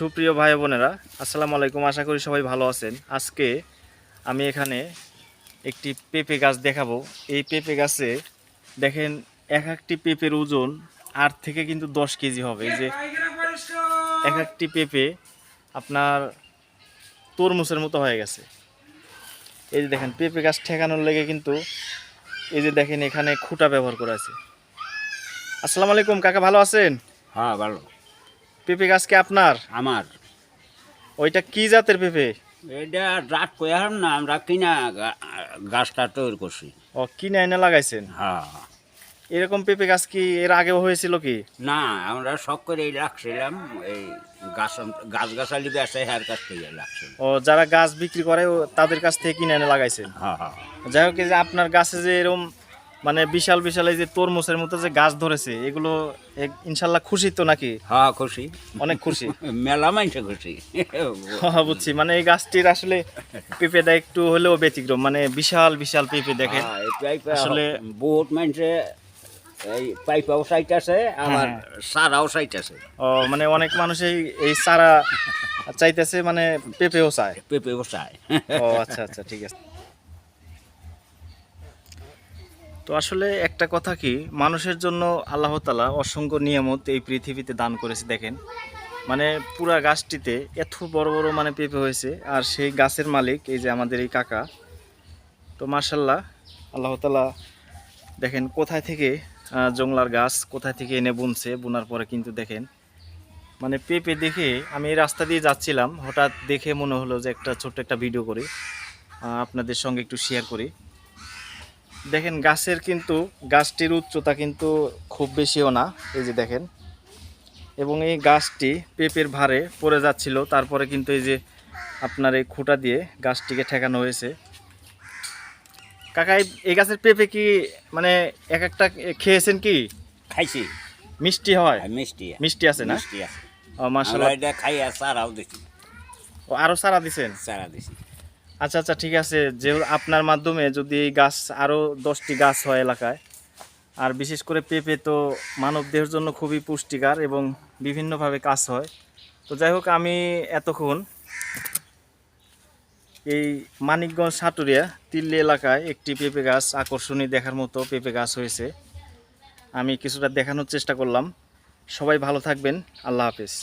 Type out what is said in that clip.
সুপ্রিয় ভাই বোনেরা, আসসালামু আলাইকুম। আশা করি সবাই ভালো আছেন। আজকে আমি এখানে একটি পেঁপে গাছ দেখাবো। এই পেঁপে গাছে দেখেন, এক একটি পেঁপের ওজন আট থেকে কিন্তু দশ কেজি হবে। যে এক একটি পেঁপে আপনার তরমুজের মতো হয়ে গেছে। এই যে দেখেন, পেঁপে গাছ ঠেকানোর লেগে কিন্তু এই যে দেখেন, এখানে খুঁটা ব্যবহার করা আছে। আসসালামু আলাইকুম, কাকা ভালো আছেন? হ্যাঁ ভালো। পেঁপে গাছ কি আপনার? আমার। ওইটা কি জাতের পেঁপে? এটা রাত কয়ার না আমরা কিনা গাছটা তৈরি করছি। ও কিনে এনে লাগাইছেন? হ্যাঁ। এরকম পেঁপে গাছ কি এর আগেও হয়েছিল কি? না আমরা সব করে এই রাখছিলাম এই গাছ গাছ গাছালি বেসে হ্যার কাছ থেকে ও যারা গাছ বিক্রি করে তাদের কাছ থেকে কিনে এনে লাগাইছেন? হ্যাঁ হ্যাঁ। যাই হোক এই যে আপনার গাছে যে এরকম মানে বিশাল বিশাল এই যে তরমুজের মতো যে গাছ ধরেছে এগুলো ইনশাল্লাহ খুশি তো নাকি? হ্যাঁ খুশি। অনেক খুশি। মেলা মাইনছে খুশি। হ্যাঁ, বুঝছি। মানে এই গাছটির আসলে পেঁপেটা একটু হলেও ব্যতিক্রম মানে বিশাল বিশাল পেঁপে দেখেন। হ্যাঁ, এই পাইপে আসলে- বহুত মাইনছে এই পাইপাও সাইট আছে আবার হ্যাঁ। সারাও সাইট আছে ও মানে অনেক মানুষই এই চারা চাইতেছে মানে পেঁপেও চায়। পেঁপে বসায় ও আচ্ছা আচ্ছা ঠিক আছে। তো আসলে একটা কথা কি, মানুষের জন্য আল্লাহ তালা অসংখ্য নিয়ামত এই পৃথিবীতে দান করেছে, দেখেন। মানে পুরা গাছটিতে এত বড় বড় মানে পেঁপে হয়েছে, আর সেই গাছের মালিক এই যে আমাদের এই কাকা, তো মার্শাল্লাহ আল্লাহ তালা দেখেন কোথায় থেকে জংলার গাছ কোথায় থেকে এনে বুনছে, বোনার পরে কিন্তু দেখেন মানে পেঁপে দেখে আমি এই রাস্তা দিয়ে যাচ্ছিলাম, হঠাৎ দেখে মনে হলো যে একটা ছোট্ট একটা ভিডিও করি আপনাদের সঙ্গে একটু শেয়ার করি। দেখেন গাছের কিন্তু গাছটির উচ্চতা কিন্তু খুব বেশিও না এই যে দেখেন। এবং এই গাছটি পেঁপের ভারে পড়ে যাচ্ছিল তারপরে কিন্তু এই যে আপনার এই খুঁটা দিয়ে গাছটিকে ঠেকানো হয়েছে। কাকা এই- গাছের পেঁপে কি মানে এক একটা খেয়েছেন কি? খাইছি। মিষ্টি হয়? মিষ্টি। মিষ্টি আছে না? মিষ্টি আছে। ও মাশাআল্লাহ। এটা খাই আর সারাও দিছি। ও আরও সারা দিছেন? সারা দিছি। আচ্ছা আচ্ছা ঠিক আছে। যে আপনার মাধ্যমে যদি এই গাছ আরও দশটি গাছ হয় এলাকায়, আর বিশেষ করে পেঁপে তো মানব দেহের জন্য খুবই পুষ্টিকর এবং বিভিন্নভাবে কাজ হয়। তো যাই হোক, আমি এতক্ষণ এই মানিকগঞ্জ সাটুরিয়া তিল্লি এলাকায় একটি পেঁপে গাছ আকর্ষণীয় দেখার মতো পেঁপে গাছ হয়েছে। আমি কিছুটা দেখানোর চেষ্টা করলাম। সবাই ভালো থাকবেন। আল্লাহ হাফেজ।